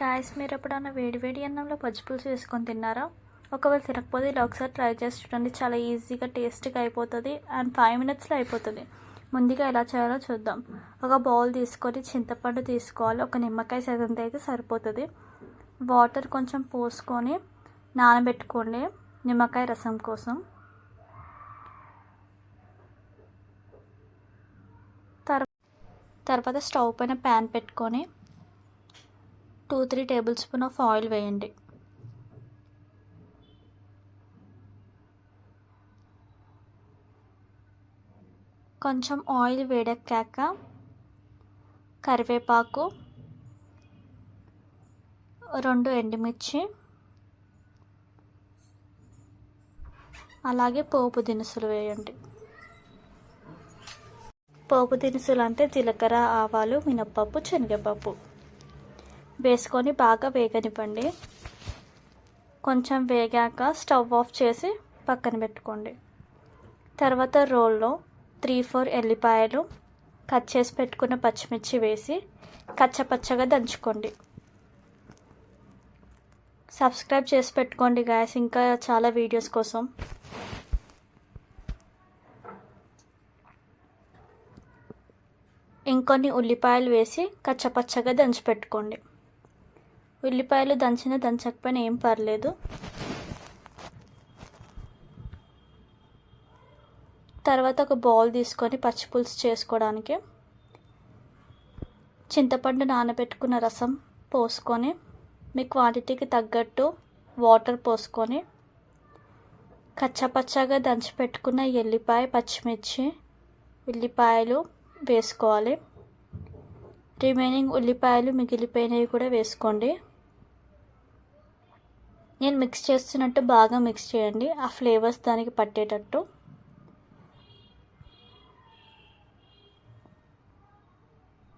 Guys మీరు ఎప్పుడైనా వేడి వేడి అన్నంలో పచ్చి పులుసు వేసుకొని తిన్నారా? ఒకవేళ తినకపోతే ఇలా ఒకసారి ట్రై చేసి చూడండి చాలా ఈజీగా టేస్టీగా అయిపోతుంది అండ్ ఫైవ్ మినిట్స్లో అయిపోతుంది. ముందుగా ఎలా చేయాలో చూద్దాం. ఒక బౌల్ తీసుకొని చింతపండు తీసుకోవాలి. ఒక నిమ్మకాయ సైజంత అయితే సరిపోతుంది. వాటర్ కొంచెం పోసుకొని నానబెట్టుకోండి నిమ్మకాయ రసం కోసం. తర్వాత స్టవ్ పైన ప్యాన్ పెట్టుకొని two three tablespoon of oil వేయండి. కొంచెం ఆయిల్ వేడెక్కాక కరివేపాకు రెండు ఎండుమిర్చి అలాగే పోపు దినుసులు వేయండి. పోపు దినుసులు అంటే జీలకర్ర ఆవాలు మినప్పప్పు శనగపప్పు. వేసుకొని బాగా వేగనివ్వండి. కొంచెం వేగాక స్టవ్ ఆఫ్ చేసి పక్కన పెట్టుకోండి. తర్వాత రోల్లో త్రీ ఫోర్ ఎల్లిపాయలు కట్ చేసి పెట్టుకున్న పచ్చిమిర్చి వేసి కచ్చపచ్చగా దంచుకోండి. సబ్స్క్రైబ్ చేసి పెట్టుకోండి గాయస్ ఇంకా చాలా వీడియోస్ కోసం. ఇంకొన్ని ఉల్లిపాయలు వేసి కచ్చపచ్చగా దంచి పెట్టుకోండి. ఉల్లిపాయలు దంచిన దంచకపోయినా ఏం పర్లేదు. తర్వాత ఒక బౌల్ తీసుకొని పచ్చిపులుసు చేసుకోవడానికి. చింతపండు నానబెట్టుకున్న రసం పోసుకొని మీ క్వాంటిటీకి తగ్గట్టు వాటర్ పోసుకొని కచ్చపచ్చగా దంచి పెట్టుకున్న ఎల్లిపాయ పచ్చిమిర్చి ఉల్లిపాయలు వేసుకోవాలి. రిమైనింగ్ ఉల్లిపాయలు మిగిలిపోయినవి కూడా వేసుకోండి. నేను మిక్స్ చేస్తున్నట్టు బాగా మిక్స్ చేయండి. ఆ ఫ్లేవర్స్ దానికి పట్టేటట్టు.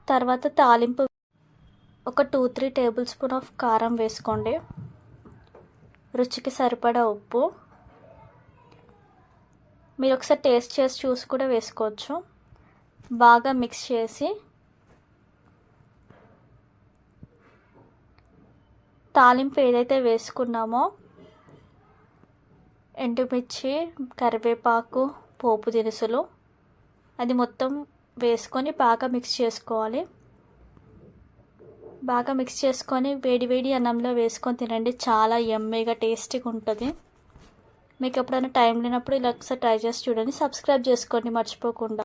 తర్వాత తాలింపు ఒక two three table spoon of కారం వేసుకోండి. రుచికి సరిపడా ఉప్పు. మీరు ఒకసారి టేస్ట్ చేసి చూసి కూడా వేసుకోవచ్చు. బాగా మిక్స్ చేసి తాలింపు ఏదైతే వేసుకున్నామో ఎండుమిర్చి కరివేపాకు పోపు దినుసులు అది మొత్తం వేసుకొని బాగా మిక్స్ చేసుకోవాలి. బాగా మిక్స్ చేసుకొని వేడి వేడి అన్నంలో వేసుకొని తినండి. చాలా ఎమ్మీగా టేస్టీగా ఉంటుంది. మీకు ఎప్పుడైనా టైం లేనప్పుడు ఇలా ఒకసారి ట్రై చేసి చూడండి. సబ్స్క్రైబ్ చేసుకోండి. మర్చిపోకుండా.